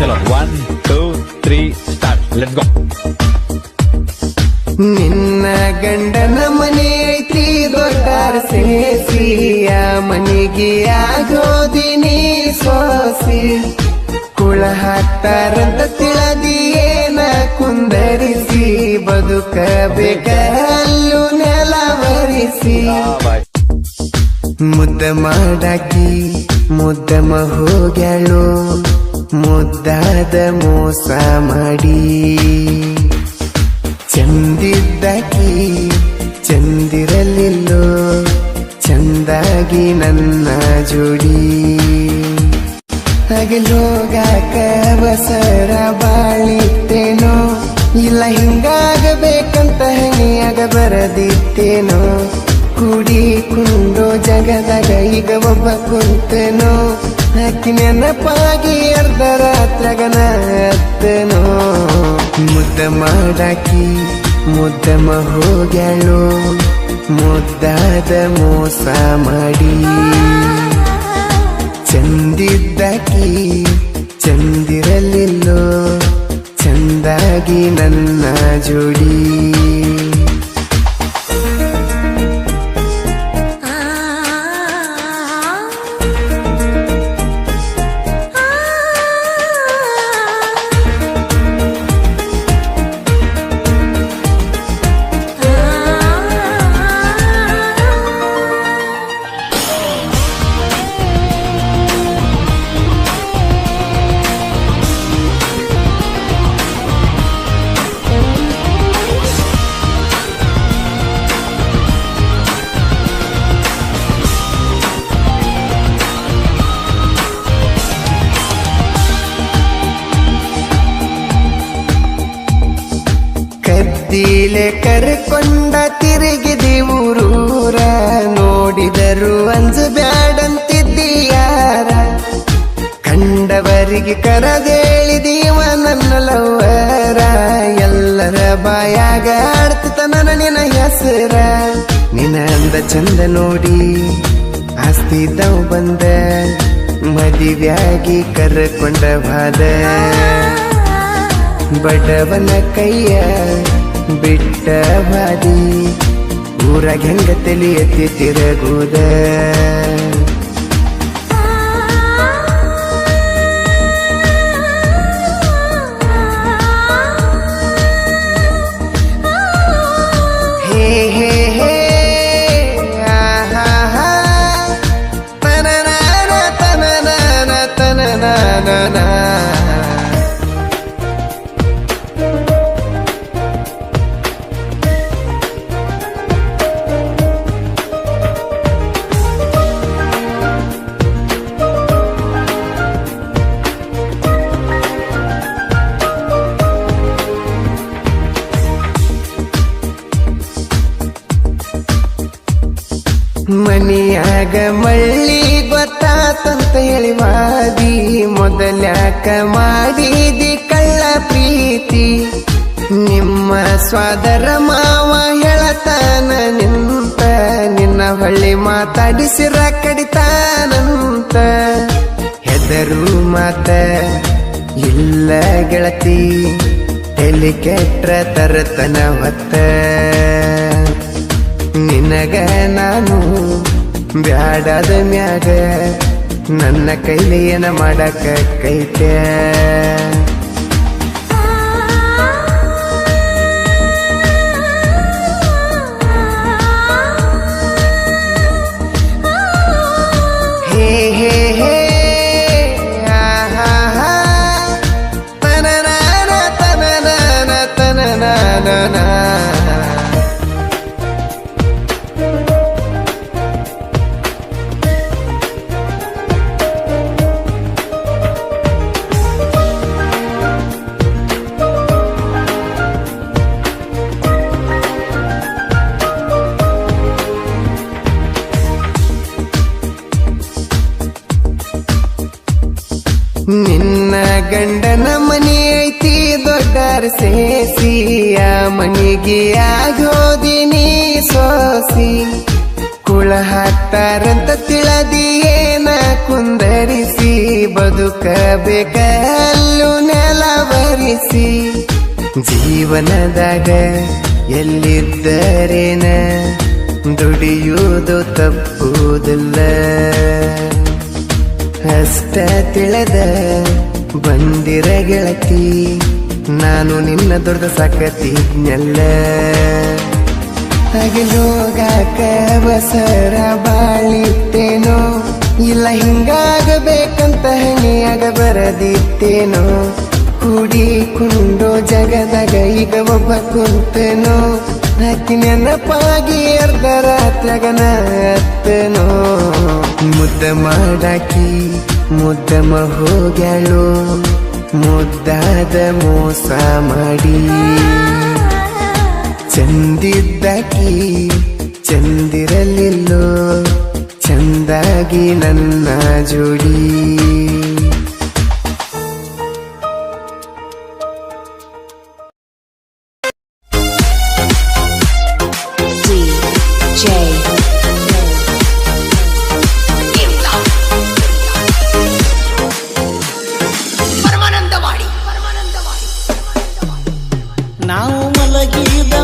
ಚಲೋ one two three start let go ನಿನ್ನ ಗಂಡನ ಮನೆ ಐತಿ, ದೊಡ್ಡಾರ ಸೇಸಿಯ ಮನೆಗೆ ಆಗೋದಿನಿ ಸೋಸಿ. ಕುಳ ಹಾಕ್ತಾರಂತ ತಿಳದಿ ಏನ ಕುಂದರಿಸಿ ಬದುಕಬೇಕ ಅಲ್ಲೂ ನೆಲವರಿಸಿ ಮುದ್ದ ಮಾಡಾಕಿ ಮುದ್ದಮ ಹೋಗ್ಯಾಳು. ಮುದ್ದಾದ ಮೋಸ ಮಾಡಿ. ಚಂದಿದ್ದಕಿ ಚಂದಿರಲಿಲ್ಲೋ, ಚಂದಾಗಿ ನನ್ನ ಜೋಡಿ. ಹಗಲೋಗಾಕ ಅವಸರ ಬಾಳಿತ್ತೇನೋ, ಇಲ್ಲ ಹಿಂಗಾಗಬೇಕಂತ ಹೆಣಿಯಾಗ ಬರದಿತ್ತೇನೋ, ಕೂಡಿ ಕುಂಡೋ ಜಗದಾಗ ಈಗ ಒಬ್ಬ ಕುಂತೇನೋ ಹಾಕಿ ನೆನಪಾಗಿ ಅರ್ಧ ರಾತ್ರಗನ ಅತ್ತೆನೋ ಮುದ್ದ ಮಾಡಾಕಿ ಮುದ್ದಮ ಹೋಗ್ಯಾಳು ಮುದ್ದಾದ ಮೋಸ ಮಾಡಿ. ಕದ್ದಿಲೆ ಕರ್ಕೊಂಡ ತಿರುಗಿದಿ ಊರೂರ ನೋಡಿದರು ಅಂಜು ಬ್ಯಾಡಂತಿದ್ದೀಯಾರ. ಕಂಡವರಿಗೆ ಕರದೇಳಿದೀವ ನನ್ನ ಲವ್ವರ. ಎಲ್ಲರ ಬಾಯಾಗ ಆಡ್ತಿತ ನನ್ನ ನಿನ್ನ ಹೆಸರ. ನಿನ ಅಂದ ಚಂದ ನೋಡಿ ಆಸ್ತಿದ್ದವ್ ಬಂದ. ಮದಿವ್ಯಾಗಿ ಕರ್ಕೊಂಡ ಬಾದ. ಬಡವನ ಕೈಯ ಬಿಟ್ಟ ಬಾದಿ ಊರಾಗ ಹೆಂಗ ತಿಳಿಯತಿ ತಿರಗುದ? ಹೇ ಹೇ ಮನಿಯಾಗ ಮಳ್ಳಿ ಗೊತ್ತಾತಂತ ಹೇಳಿ ವಾದಿ ಮೊದಲ್ಯಾಕ ಮಾಡಿದಿ ಕಳ್ಳ ಪ್ರೀತಿ. ನಿಮ್ಮ ಸ್ವಾದರ ಮಾವ ಹೇಳತಾನ ನಿಂತ ನಿನ್ನ ಹೊಳ್ಳಿ ಮಾತಾಡಿಸಿರ ಕಡಿತಾನಂತ. ಹೆದರು ಮಾತ ಇಲ್ಲ ಗೆಳತಿ, ತಲೆ ಕೆಟ್ಟ ತರತನ ಹೊತ್ತ. ನಿನಗ ನಾನು ಬ್ಯಾಡದ ಮ್ಯಾಗ ನನ್ನ ಕೈಲಿ ಏನ ಮಾಡಕ ಕೈತೆ ಗಂಡನ ಮನೆ ಐತಿ, ದೊಡ್ಡರ ಸೇಸಿಯ ಮನೆಗೆ ಆಗೋದಿನಿ ಸೋಸಿ. ಕುಳ ಹಾಕ್ತಾರಂತ ತಿಳದಿ ಏನ ಕುಂದರಿಸಿ ಬದುಕಬೇಕಲ್ಲು ನೆಲವರಿಸಿ ಜೀವನದಾಗ ಎಲ್ಲಿದ್ದರೇನ, ದುಡಿಯುವುದು ತಪ್ಪುವುದಿಲ್ಲ ಅಷ್ಟ ತಿಳದ ಬಂದಿರ ಗೆಳತಿ, ನಾನು ನಿನ್ನ ದೊಡ್ಡ ಸಾಕತಿದ್ನೆಲ್ಲ ಹಗಲೋಗಾಕ ಬಸರ ಬಾಳಿತ್ತೇನೋ, ಇಲ್ಲ ಹಿಂಗಾಗಬೇಕಂತ ಹೆಣಿಯಾಗ ಬರದಿತ್ತೇನೋ. ಕೂಡಿಕೊಂಡು ಜಗದಾಗ ಈಗ ಒಬ್ಬ ಕುಂತೇನೋ ಹಾಕಿ ನೆನಪಾಗಿ ಅರ್ಧ ರಾತ್ರಿಗನ ಅತ್ತೇನೋ ಮುದ್ದ ಮಾಡಾಕಿ ಮುದ್ದಮ ಹೋಗ್ಯಾಳು ಮುದ್ದಾದ ಮೋಸ ಮಾಡಿ. ಚಂದಿದ್ದಕಿ ಚಂದಿರಲಿಲ್ಲೋ ಚಂದಾಗಿ ನನ್ನ ಜೋಡಿ.